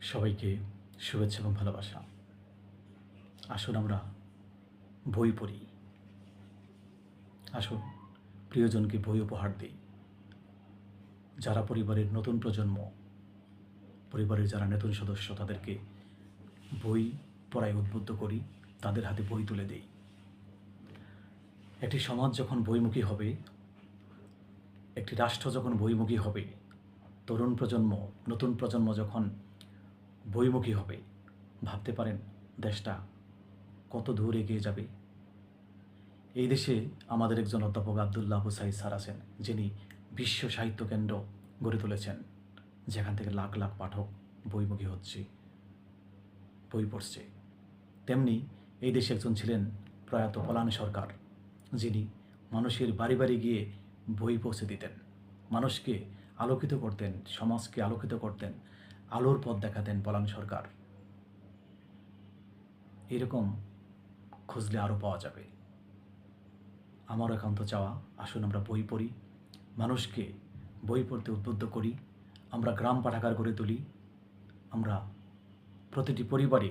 সবাইকে শুভেচ্ছা এবং ভালোবাসা। আসুন আমরা বই পড়ি। আসুন প্রিয়জনকে বই উপহার দিই। যারা পরিবারের নতুন প্রজন্ম, পরিবারের যারা নতুন সদস্য, তাদেরকে বই পড়ায় উদ্বুদ্ধ করি, তাদের হাতে বই তুলে দেই। একটি সমাজ যখন বইমুখী হবে, একটি রাষ্ট্র যখন বইমুখী হবে, তরুণ প্রজন্ম, নতুন প্রজন্ম যখন বইমুখী হবে। ভাবতে পারেন, দেশটা কত দূর এগিয়ে যাবে। এই দেশে আমাদের একজন অধ্যাপক আবদুল্লাহ হুসাই স্যার আছেন, যিনি বিশ্ব সাহিত্য কেন্দ্র গড়ে তুলেছেন। যেখান থেকে লাখ লাখ পাঠক বইমুখী হচ্ছে, বই পড়ছে। তেমনি এই দেশে একজন ছিলেন প্রয়াত পলান সরকার, যিনি মানুষের বাড়ি বাড়ি গিয়ে বই পৌঁছে দিতেন। মানুষকে আলোকিত করতেন, সমাজকে আলোকিত করতেন। আলোর পথ দেখাতেন পলান সরকার। এরকম খুঁজলে আরও পাওয়া যাবে। আমার একান্ত চাওয়া, আসুন আমরা বই পড়ি, মানুষকে বই পড়তে উদ্বুদ্ধ করি, আমরা গ্রাম পাঠাগার গড়ে তুলি, আমরা প্রতিটি পরিবারে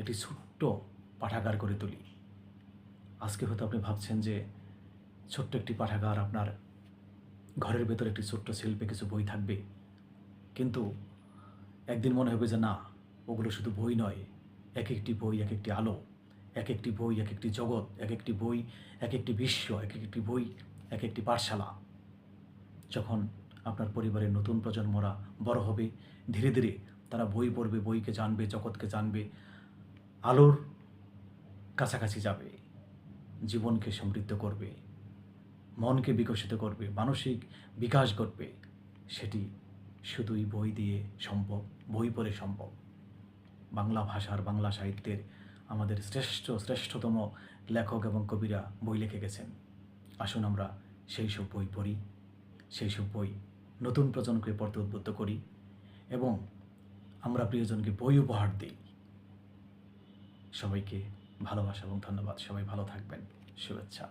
একটি ছোট্ট পাঠাগার গড়ে তুলি। আজকে হয়তো আপনি ভাবছেন যে ছোট্ট একটি পাঠাগার আপনার ঘরের ভেতর একটি ছোট্ট শিল্পে কিছু বই থাকবে, কিন্তু একদিন মনে হবে যে না, ওগুলো শুধু বই নয়, এক একটি বই, এক একটি আলো, এক একটি বই, এক একটি জগৎ, এক একটি বই, এক একটি বিশ্ব, এক একটি বই, এক একটি পাঠশালা। যখন আপনার পরিবারের নতুন প্রজন্মরা বড় হবে, ধীরে ধীরে তারা বই পড়বে, বইকে জানবে, জগৎকে জানবে, আলোর কাছাকাছি যাবে, জীবনকে সমৃদ্ধ করবে, মনকে বিকশিত করবে, মানসিক বিকাশ ঘটবে, সেটি শুধুই বই দিয়ে সম্ভব, বই পড়ে সম্ভব। বাংলা ভাষার বাংলা সাহিত্যের আমাদের শ্রেষ্ঠ, শ্রেষ্ঠতম লেখক এবং কবিরা বই লিখে গেছেন। আসুন আমরা সেই সব বই পড়ি, সেই সব বই নতুন প্রজন্মকে পড়তে উদ্বুদ্ধ করি এবং আমরা প্রিয়জনকে বই উপহার দিই। সবাইকে ভালোবাসা এবং ধন্যবাদ। সবাই ভালো থাকবেন। শুভেচ্ছা।